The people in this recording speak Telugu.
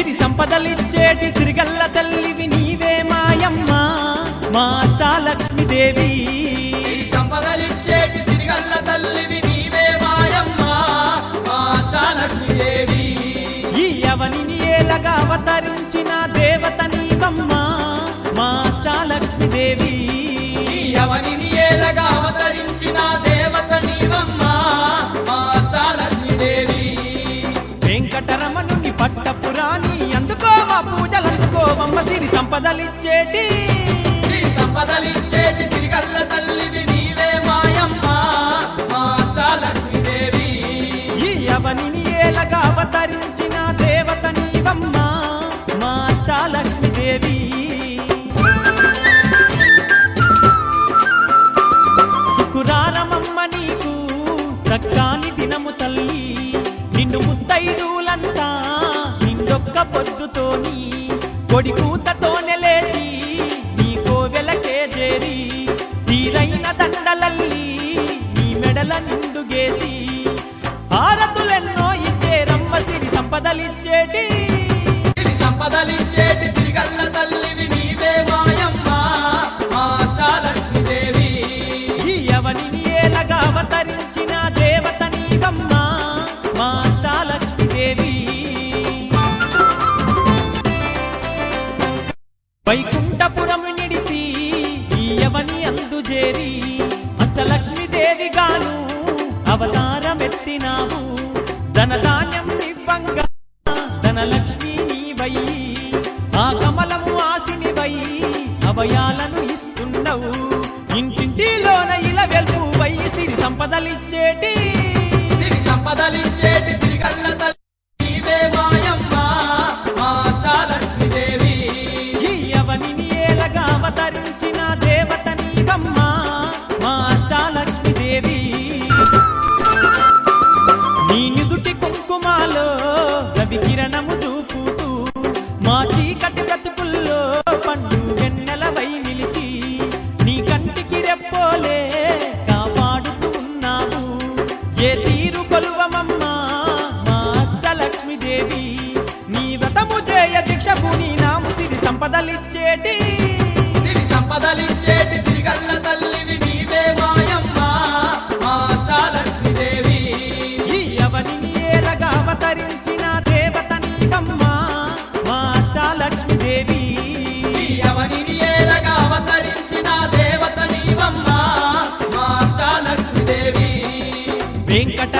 సిరి సంపదలిచ్చేటి సిరిగల్ల తల్లివి నీవే మాయమ్మ మా అష్టాలక్ష్మీదేవి సంపదలిచ్చేటి సిరిగల్ల తల్లివి నీవే మాయమ్మ మా అష్టాలక్ష్మీదేవి ఈ అవనిని ఏలగా అవతరించిన దేవత నీవమ్మ మా అష్టాలక్ష్మీదేవి ఈ అవనిని ఏలగా అవతరించిన దేవత నీవమ్మ మా అష్టాలక్ష్మీదేవి వెంకటరమణుని పట్టపురాణి అందుకో మా పూజలందుకోవమ్మ సిరి సంపదలిచ్చేటి. సంపదలిచ్చేటి సిరిగల్ల తల్లివి నీవే మాయమ్మ మా అష్టాలక్ష్మీదేవి. ఈ అవనిని ఏలగా అవతరించిన దేవత నీవమ్మ మా అష్టాలక్ష్మీదేవి. సుకురారమమ్మ నీకు సక్కాని దినము తల్లి నిన్ను ముత్తైదులంతా ఒక్క పొద్దుతోని కొడి కూతతోనే లేచి నీ కోవెలకే చేరి తీరైన దండలల్లి నీ మెడల నిండుగేసి ఆరతులెన్నో ఇచ్చే రమ్మ సిరి సంపదలిచ్చేటి. వైకుంఠపురము నిడిసి ఈ అందుజేరి అష్టలక్ష్మీదేవి గాను అవతారమెత్తినావు ధనధాన్యం ఇవ్వంగా ధనలక్ష్మి నీవై ఆ కమలము ఆసినివై అభయాలను ఇస్తున్నావు ఇంటింటిలోన ఇలా వెల్పు వై సిరి సంపదలిచ్చేటి. సిరి సంపదలిచ్చేటి మా చీకటి బ్రతుకుల్లో పండు వెన్నెలవై నిలిచి నీ కంటికి రెప్పోలే కాపాడుతూ ఉన్నావు. ఏ తీరు కొలువమమ్మా మా అష్టలక్ష్మీదేవి. నీ వ్రతము చేయ దీక్షకు నీ నాము సిరి సంపదలిచ్చేటి. సిరి సంపదలిచ్చేటి సిరిగల్ల వెంకట